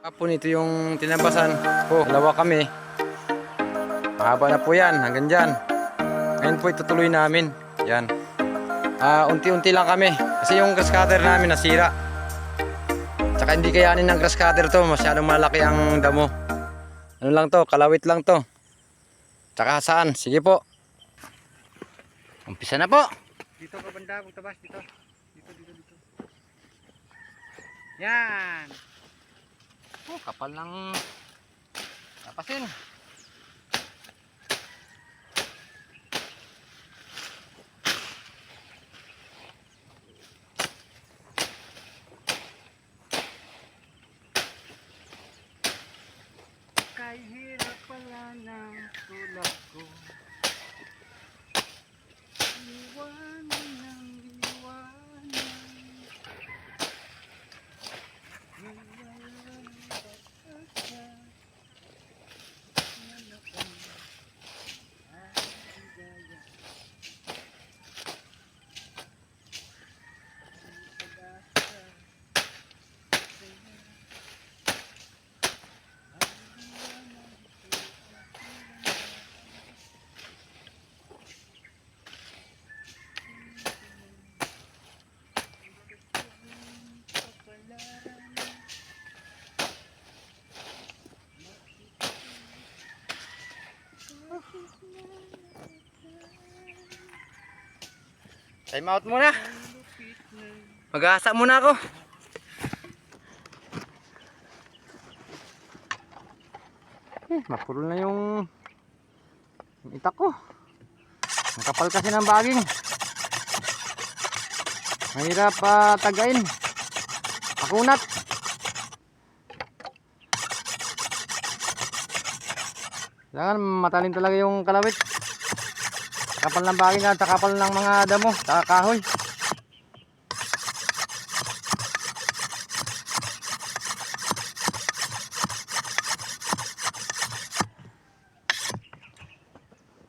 Kapon ito yung tinabasan. Oh, dalawa kami. Mahaba na po yan, hanggang dyan. Ngayon po itutuloy namin. Yan. Ah, unti-unti lang kami. Kasi yung grass cutter namin nasira. Tsaka hindi kayanin ng grass cutter to. Masyadong malaki ang damo. Ano lang to, kalawit lang to. Tsaka saan? Sige po. Umpisa na po. Dito ka banda, tabas dito. Dito, dito, dito. Yan. Oh, kapal ng tapasin. Kay hirap pala ng tulad ko. Time out muna. Mag-aasa muna ako. Eh, mapuro na yung itak ko. Ang kapal kasi ng baging. Mahirap pa tagain. Pakunat. Kailangan matalim talaga yung kalawit. Kapal ng baging at kapal ng mga damo, saka.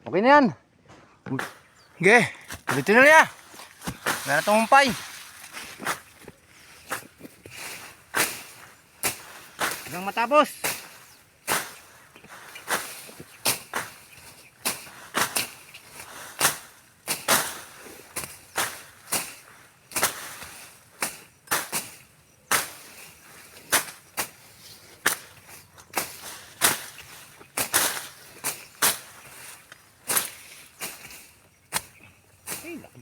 Okay na yan. Sige, ulitin na niya. Meron na itong humpay. Hanggang matapos.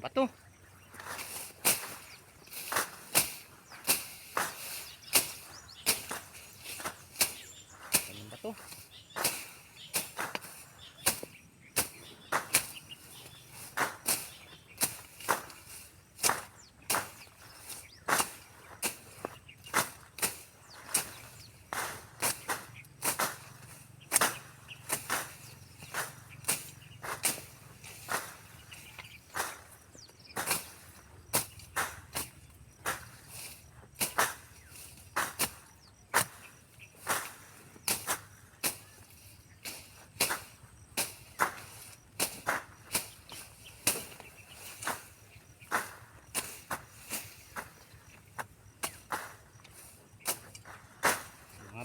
Ay,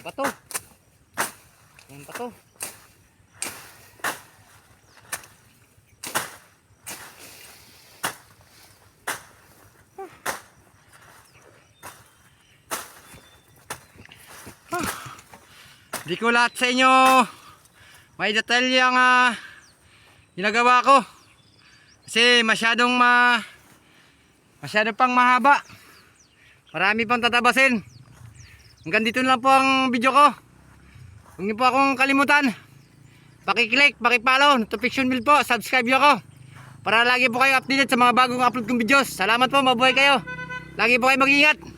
Mga bato. Mga bato. Di ko lahat sa inyo may detalye ang ah, ginagawa ko. Kasi masyadong ma masyado pang mahaba. Marami pang tatabasin. Hanggang dito na lang po ang video ko. Huwag niyo po akong kalimutan. Pakiclick, pakipollow, notification bell po, subscribe niyo ako. Para lagi po kayo updated sa mga bagong upload kong videos. Salamat po, mabuhay kayo. Lagi po kayo mag-ingat.